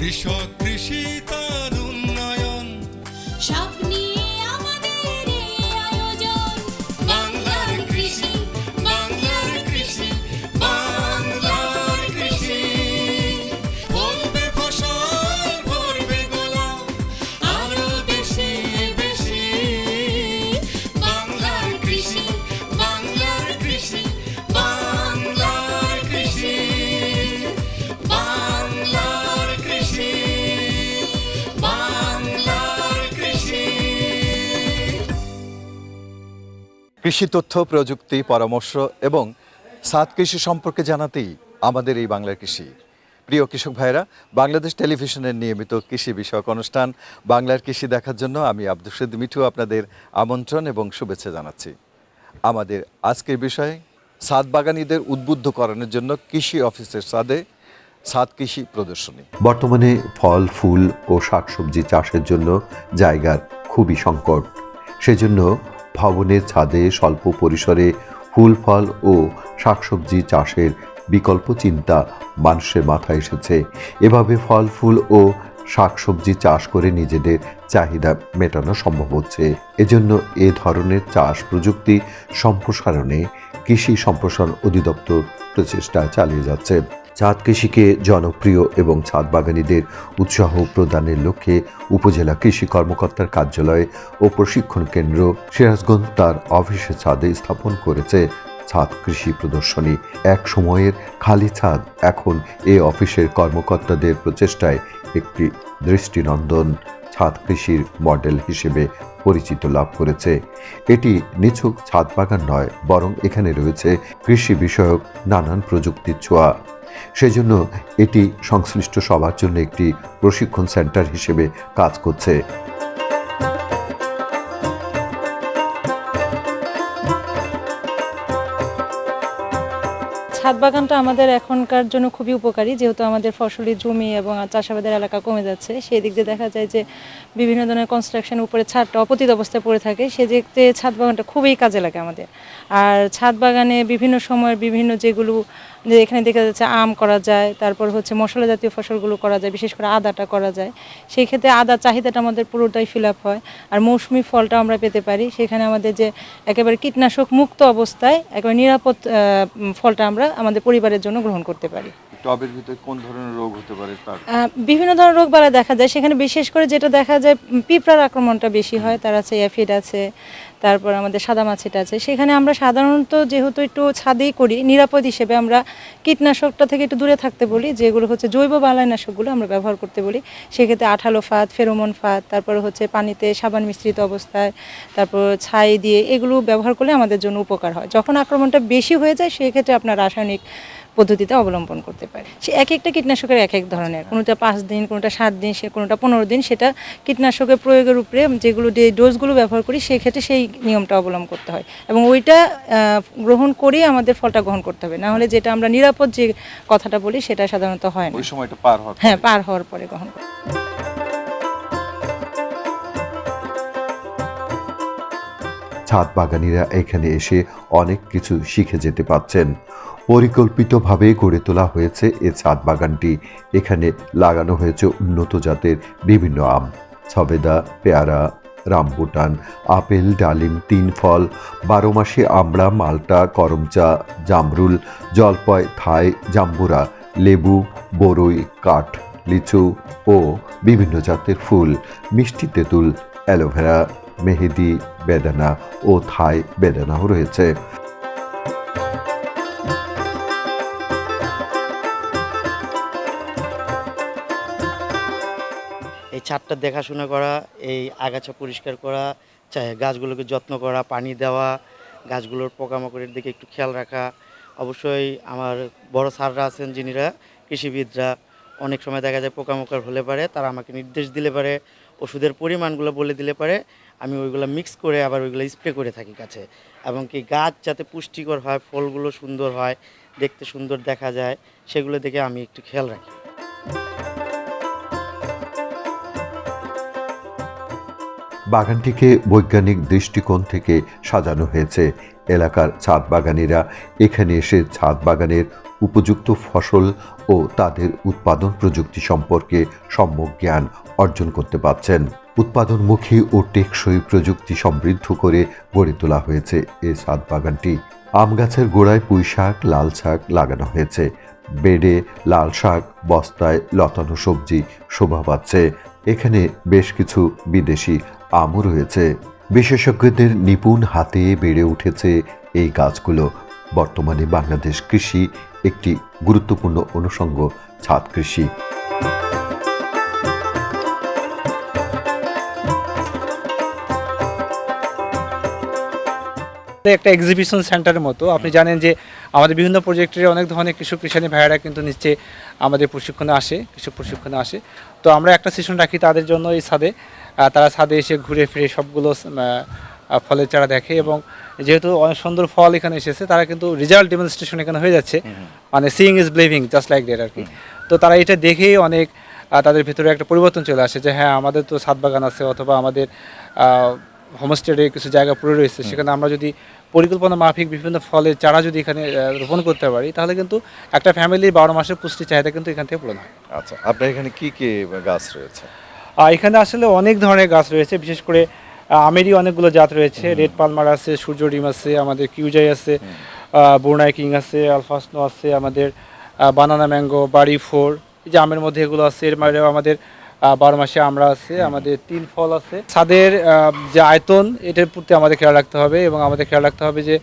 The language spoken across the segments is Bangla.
কৃষক কৃষি তার কৃষি তথ্য, প্রযুক্তি, পরামর্শ এবং সাত কৃষি সম্পর্কে জানাতেই আমাদের এই বাংলার কৃষি। প্রিয় কৃষক ভাইরা বাংলাদেশ টেলিভিশনের নিয়মিত কৃষি বিষয়ক অনুষ্ঠান, বাংলার কৃষি দেখার জন্য আমি আব্দুল সৈদ মিঠু আপনাদের আমন্ত্রণ এবং শুভেচ্ছা জানাচ্ছি। আমাদের আজকের বিষয়, সাত বাগানীদের উদ্বুদ্ধ করানোর জন্য কৃষি অফিসের সাদে সাত কৃষি প্রদর্শনী। বর্তমানে ফল, ফুল ও শাকসবজি চাষের জন্য জায়গার খুবই সংকট। সেজন্য ভবনের ছাদে স্বল্প পরিসরে ফুল, ফল ও শাকসবজি চাষের বিকল্প চিন্তা মানুষের মাথায় এসেছে। এভাবে ফল, ফুল ও শাকসবজি চাষ করে নিজেদের চাহিদা মেটানো সম্ভব হচ্ছে। এজন্য এ ধরনের চাষ প্রযুক্তি সম্প্রসারণে কৃষি সম্প্রসারণ অধিদপ্তর প্রচেষ্টা চালিয়ে যাচ্ছে। ছাদ কৃষিকে জনপ্রিয় এবং ছাদ বাগানীদের উৎসাহ প্রদানের লক্ষ্যে উপজেলা কৃষি কর্মকর্তার কার্যালয় ও প্রশিক্ষণ কেন্দ্র সিরাজগঞ্জ তার অফিসের ছাদে স্থাপন করেছে ছাদ কৃষি প্রদর্শনী। এক সময়ের খালি ছাদ এখন এ অফিসের কর্মকর্তাদের প্রচেষ্টায় একটি দৃষ্টিনন্দন ছাদ কৃষির মডেল হিসেবে পরিচিত লাভ করেছে। এটি নিছক ছাদ বাগান নয়, বরং এখানে রয়েছে কৃষি বিষয়ক নানান প্রযুক্তির ছোঁয়া। সেজন্য এটি সংশ্লিষ্ট সবার জন্য একটি প্রশিক্ষণ সেন্টার হিসেবে কাজ করছে। ছাদ বাগানটা আমাদের এখনকার জন্য খুবই উপকারী, যেহেতু আমাদের ফসলি জমি এবং চাষাবাদের এলাকা কমে যাচ্ছে। সেই দিক দিয়ে দেখা যায় যে বিভিন্ন ধরনের কনস্ট্রাকশন উপরে ছাদটা অপতিত অবস্থায় পড়ে থাকে। সেদিক দিয়ে ছাদ বাগানটা খুবই কাজে লাগে আমাদের। আর ছাদ বাগানে বিভিন্ন সময়ের বিভিন্ন যেগুলো যে এখানে দেখা যাচ্ছে আম করা যায় তারপর হচ্ছে মশলা জাতীয় ফসলগুলো করা যায় বিশেষ করে আদাটা করা যায়। সেই ক্ষেত্রে আদার চাহিদাটা আমাদের পুরোটাই ফিল আপ হয়। আর মৌসুমি ফলটা আমরা পেতে পারি। সেখানে আমাদের যে একেবারে কীটনাশক মুক্ত অবস্থায় একেবারে নিরাপদ ফলটা আমরা আমাদের পরিবারের জন্য গ্রহণ করতে পারি। টবের ভিতরে কোন ধরনের রোগ হতে পারে তার? বিভিন্ন ধরনের রোগ বালা দেখা যায়। সেখানে বিশেষ করে যেটা দেখা যায় পিঁপড়ার আক্রমণটা বেশি হয়। তার আছে অ্যাফিড আছে তারপর আমাদের সাদা মাছিটা আছে। সেখানে আমরা সাধারণত যেহেতু একটু ছাদেই করি, নিরাপদ হিসেবে আমরা কীটনাশকটা থেকে একটু দূরে থাকতে বলি, যেগুলো হচ্ছে জৈব বালাইনাশকগুলো আমরা ব্যবহার করতে বলি। সেক্ষেত্রে আঠালো ফাঁদ, ফেরোমন ফাঁদ, তারপর হচ্ছে পানিতে সাবান মিশ্রিত অবস্থায়, তারপর ছাই দিয়ে এগুলো ব্যবহার করলে আমাদের জন্য উপকার হয়। যখন আক্রমণটা বেশি হয়ে যায়, সেক্ষেত্রে আপনার রাসায়নিক পদ্ধতিতে অবলম্বন করতে পারে। সে এক একটা কীটনাশকের এক এক ধরনের। কোনোটা পাঁচ দিন কোনোটা সাত দিন সে কোনোটা পনেরো দিন সেটা কীটনাশকের প্রয়োগের উপরে যেগুলো যে ডোজগুলো ব্যবহার করি সেক্ষেত্রে সেই নিয়মটা অবলম্বন করতে হয়। এবং ওইটা গ্রহণ করেই আমাদের ফলটা গ্রহণ করতে হবে। না হলে যেটা আমরা নিরাপদ যে কথাটা বলি সেটা সাধারণত হয় না। ওই সময়টা পার হওয়ার হ্যাঁ পার। হওয়ার পরে গ্রহণ করতে হবে। ছাদ বাগানিরা এখানে এসে অনেক কিছু শিখে যেতে পারছেন। পরিকল্পিতভাবে গড়ে তোলা হয়েছে এ ছাদ বাগানটি। এখানে লাগানো হয়েছে উন্নত জাতের বিভিন্ন আম, সবেদা, পেয়ারা, রামবুটান, আপেল, ডালিম, তিন ফল, বারো মাসে আমড়া, মালটা, করমচা, জামরুল জলপয় থাই, জাম্বুরা, লেবু, বরই, কাঠ, লিচু ও বিভিন্ন জাতের ফুল, মিষ্টি তেঁতুল, অ্যালোভেরা, মেহেদি, বেদানা ও থাই বেদানাও রয়েছে। ছাদটা দেখাশোনা করা, এই আগাছা পরিষ্কার করা চাই গাছগুলোকে যত্ন করা, পানি দেওয়া, গাছগুলোর পোকামাকড়ের দিকে একটু খেয়াল রাখা। অবশ্যই আমার বড় স্যাররা আছেন, যিনিরা কৃষিবিদরা, অনেক সময় দেখা যায় পোকামাকড় হলে পারে, তারা আমাকে নির্দেশ দিলে পারে, ওষুধের পরিমাণগুলো বলে দিলে পারে, আমি ওইগুলো মিক্স করে আবার ওইগুলো স্প্রে করে থাকি গাছে। এবং কি গাছ যাতে পুষ্টিকর হয়, ফলগুলো সুন্দর হয়, দেখতে সুন্দর দেখা যায়, সেগুলো দেখে আমি একটু খেয়াল রাখি। বাগানটিকে বৈজ্ঞানিক দৃষ্টিকোণ থেকে সাজানো হয়েছে। এলাকার ছাদ বাগানিরা এখানে এসে ছাদ বাগানের উপযুক্ত ফসল ও তাদের উৎপাদন প্রযুক্তি সম্পর্কে সম্যক জ্ঞান অর্জন করতে পারছেন। উৎপাদনমুখী ও টেকসই প্রযুক্তি সমৃদ্ধ করে গড়ে তোলা হয়েছে এ ছাদ বাগানটি। আম গাছের গোড়ায় পুঁই শাক, লাল শাক লাগানো হয়েছে। বেডে লাল শাক, বস্তায় লতানো সবজি শোভা পাচ্ছে। এখানে বেশ কিছু বিদেশি আমও রয়েছে। বিশেষজ্ঞদের নিপুণ হাতে বেড়ে উঠেছে এই গাছগুলো। বর্তমানে বাংলাদেশ কৃষি একটি গুরুত্বপূর্ণ অনুষঙ্গ ছাদ কৃষি। একটা এক্সিবিশন সেন্টারের মতো। আপনি জানেন যে আমাদের বিভিন্ন প্রজেক্টের অনেক ধরনের কৃষক কৃষানি ভাইয়েরা কিন্তু নিচে আমাদের প্রশিক্ষণে আসে কৃষক প্রশিক্ষণে আসে। তো আমরা একটা সেশন রাখি তাদের জন্য এই আহ, তারা ছাদে এসে ঘুরে ফিরে সবগুলো ফলের চারা দেখে এবং যেহেতু অনেক সুন্দর ফল এখানে এসেছে তারা কিন্তু রেজাল্ট ডেমনস্ট্রেশন এখানে হয়ে যাচ্ছে। মানে seeing is believing just like that আর কি তো তারা এটা দেখেই অনেক তাদের ভিতরে একটা পরিবর্তন চলে আসে যে হ্যাঁ আমাদের তো ছাদ বাগান আছে অথবা আমাদের হোমস্টেডে কিছু জায়গা পড়ে রয়েছে। সেখানে আমরা যদি পরিকল্পনা মাফিক বিভিন্ন ফলের চারা যদি এখানে রোপণ করতে পারি তাহলে কিন্তু একটা ফ্যামিলির বারো মাসের পুষ্টি চাহিদা কিন্তু এখান থেকে পূরণ হয়। আচ্ছা আপনার এখানে কি কি গাছ রয়েছে? এখানে আসলে অনেক ধরনের গাছ রয়েছে বিশেষ করে আমেরই অনেকগুলো জাত রয়েছে। রেড পালমার আছে সূর্য ডিম আছে আমাদের কিউজাই আছে বোরনাই কিং আছে আলফাসনো আছে আমাদের বানানা ম্যাঙ্গো বাড়ি ফোর এই যে আমের মধ্যে এগুলো আছে এর বাইরেও আমাদের বারো মাসে আমরা আছে আমাদের তিল ফল আছে। ছাদের যে আয়তন এটার প্রতি আমাদের খেয়াল রাখতে হবে এবং আমাদের খেয়াল রাখতে হবে যে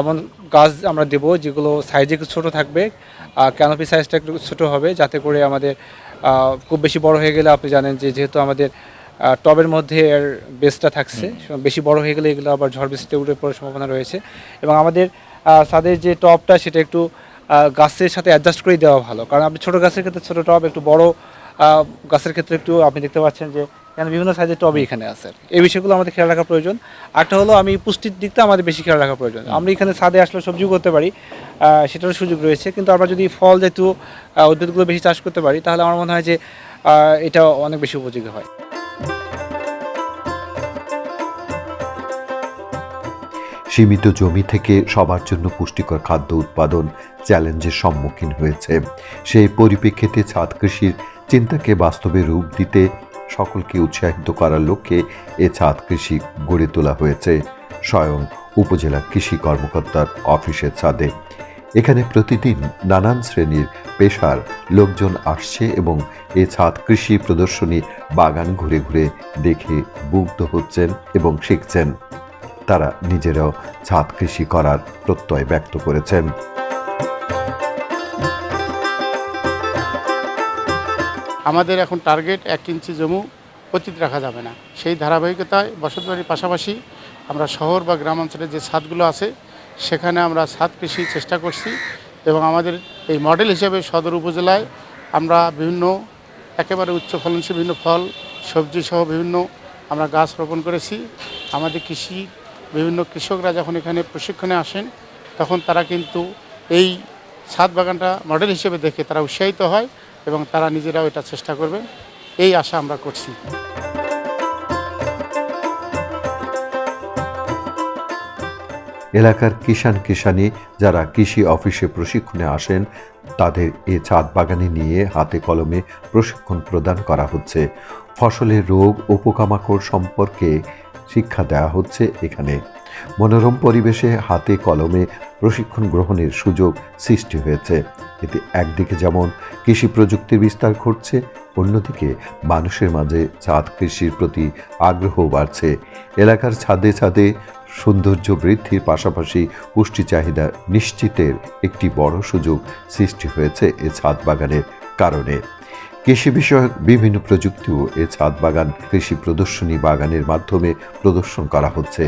এমন গাছ আমরা দেবো যেগুলো সাইজে একটু ছোটো থাকবে আর ক্যানোপি সাইজটা একটু ছোটো হবে যাতে করে আমাদের খুব বেশি বড় হয়ে গেলে আপনি জানেন যে যেহেতু আমাদের টবের মধ্যে এর বেসটা থাকছে বেশি বড় হয়ে গেলে এগুলো আবার ঝড় বৃষ্টিতে উঠে পড়ার সম্ভাবনা রয়েছে। এবং আমাদের ছাদের যে টবটা সেটা একটু গাছের সাথে অ্যাডজাস্ট করেই দেওয়া ভালো। কারণ আপনি ছোটো গাছের ক্ষেত্রে ছোটো টব একটু বড় গাছের ক্ষেত্রে একটু আপনি দেখতে পাচ্ছেন যে কেন বিভিন্ন সাইজের টবই এখানে আছে এই বিষয়গুলো আমাদের খেয়াল রাখা প্রয়োজন। আরেকটা হলো আমি পুষ্টির দিকটা আমাদের বেশি খেয়াল রাখা প্রয়োজন। আমরা এখানে ছাদে আসলে সবজিও করতে পারি আহ, সেটারও সুযোগ রয়েছে। কিন্তু আমরা যদি ফল যেহেতু আহ, উদ্ভিদগুলো বেশি চাষ করতে পারি তাহলে আমার মনে হয় যে আহ, এটা অনেক বেশি উপযোগী হয়। সীমিত জমি থেকে সবার জন্য পুষ্টিকর খাদ্য উৎপাদন চ্যালেঞ্জের সম্মুখীন হয়েছে। সেই পরিপ্রেক্ষিতে ছাদ কৃষির চিন্তাকে বাস্তবে রূপ দিতে সকলকে উৎসাহিত করার লক্ষ্যে এ ছাদ কৃষি গড়ে তোলা হয়েছে। স্বয়ং উপজেলা কৃষি কর্মকর্তার অফিসের ছাদে। এখানে প্রতিদিন নানান শ্রেণির পেশার লোকজন আসছে এবং এ ছাদ কৃষি প্রদর্শনী বাগান ঘুরে ঘুরে দেখে মুগ্ধ হচ্ছেন এবং শিখছেন। তারা নিজেরাও ছাদ কৃষি করার প্রত্যয় ব্যক্ত করেছেন। আমাদের এখন টার্গেট এক ইঞ্চি জমি অতীত রাখা যাবে না। সেই ধারাবাহিকতায় বসতবাড়ির পাশাপাশি আমরা শহর বা গ্রাম অঞ্চলে যে ছাদগুলো আছে, সেখানে আমরা ছাদ কৃষি চেষ্টা করছি এবং আমাদের এই মডেল হিসেবে সদর উপজেলায় আমরা বিভিন্ন একেবারে উচ্চ ফলনশীল বিভিন্ন ফল, সবজি সহ বিভিন্ন আমরা গাছ রোপণ করেছি। আমাদের কৃষি, বিভিন্ন কৃষকরা যখন এখানে প্রশিক্ষণে আসেন, তখন তারা কিন্তু এই ছাদ বাগানটা মডেল হিসেবে দেখে তারা উৎসাহিত হয়। এবং তারা নিজেরাও এটা চেষ্টা করবেন এই আশা আমরা করছি। এলাকার কিষান কিষানি যারা কৃষি অফিসে প্রশিক্ষণে আসেন, তাদের এ ছাদ বাগানে নিয়ে হাতে কলমে প্রশিক্ষণ প্রদান করা হচ্ছে। ফসলের রোগ ও পোকামাকড় সম্পর্কে শিক্ষা দেওয়া হচ্ছে এখানে। মনোরম পরিবেশে হাতে কলমে প্রশিক্ষণ গ্রহণের সুযোগ সৃষ্টি হয়েছে। এতে একদিকে যেমন কৃষি প্রযুক্তির বিস্তার ঘটছে, অন্যদিকে মানুষের মাঝে ছাদ কৃষির প্রতি আগ্রহ বাড়ছে। এলাকার ছাদে ছাদে সৌন্দর্য বৃদ্ধির পাশাপাশি পুষ্টি চাহিদা নিশ্চিতের একটি বড় সুযোগ সৃষ্টি হয়েছে এ ছাদ বাগানের কারণে। কৃষি বিষয়ক বিভিন্ন প্রযুক্তিও এ ছাদ বাগান কৃষি প্রদর্শনী বাগানের মাধ্যমে প্রদর্শন করা হচ্ছে।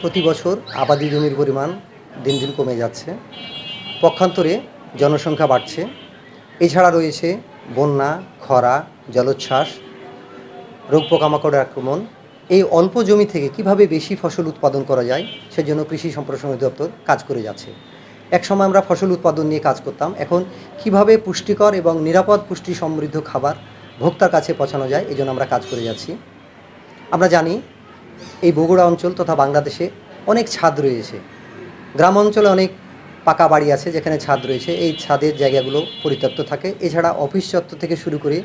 প্রতি বছর আবাদি জমির পরিমাণ দিন দিন কমে যাচ্ছে। পক্ষান্তরে জনসংখ্যা বাড়ছে। এছাড়া রয়েছে বন্যা, খরা, জলোচ্ছ্বাস, রোগ পোকামাকড়ের আক্রমণ এই অল্প জমি থেকে কীভাবে বেশি ফসল উৎপাদন করা যায়, সেজন্য কৃষি সম্প্রসারণ অধিদপ্তর কাজ করে যাচ্ছে। এক সময় আমরা ফসল উৎপাদন নিয়ে কাজ করতাম, এখন কীভাবে পুষ্টিকর এবং নিরাপদ পুষ্টি সমৃদ্ধ খাবার ভোক্তার কাছে পৌঁছানো যায় এই জন্য আমরা কাজ করে যাচ্ছি। আমরা জানি, এই বগুড়া অঞ্চল তথা বাংলাদেশে অনেক ছাদ রয়েছে। গ্রাম অঞ্চলে অনেক পাকা বাড়ি আছে, যেখানে ছাদ রয়েছে। এই ছাদের জায়গাগুলো পরিত্যক্ত থাকে। এছাড়া অফিস চত্বর থেকে শুরু করে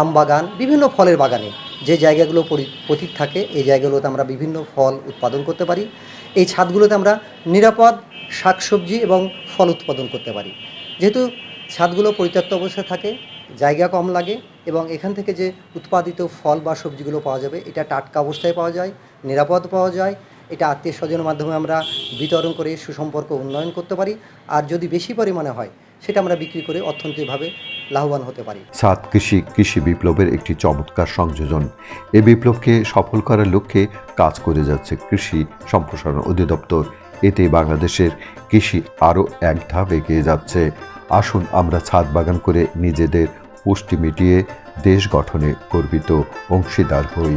আম বাগান, বিভিন্ন ফলের বাগানে যে জায়গাগুলো পতিত থাকে, এই জায়গাগুলোতে আমরা বিভিন্ন ফল উৎপাদন করতে পারি। এই ছাদগুলোতে আমরা নিরাপদ শাকসবজি এবং ফল উৎপাদন করতে পারি। যেহেতু ছাদগুলো পরিত্যক্ত অবস্থায় থাকে, জায়গা কম লাগে এবং এখান থেকে যে উৎপাদিত ফল বা সবজিগুলো পাওয়া যাবে, এটা টাটকা অবস্থায় পাওয়া যায়, নিরাপদ পাওয়া যায়। এটা আত্মীয় স্বজনের মাধ্যমে আমরা বিতরণ করে সুসম্পর্ক উন্নয়ন করতে পারি। আর যদি বেশি পরিমাণে হয় সেটা আমরা বিক্রি করে অর্থনৈতিকভাবে লাভবান হতে পারি। সাত কৃষি কৃষি বিপ্লবের একটি চমৎকার সংযোজন। এই বিপ্লবকে সফল করার লক্ষ্যে কাজ করে যাচ্ছে কৃষি সম্প্রসারণ অধিদপ্তর। এতে বাংলাদেশের কৃষি আরও এক ধাপ এগিয়ে যাচ্ছে। আসুন আমরা ছাদ বাগান করে নিজেদের পুষ্টি মিটিয়ে দেশ গঠনে গর্বিত অংশীদার হই।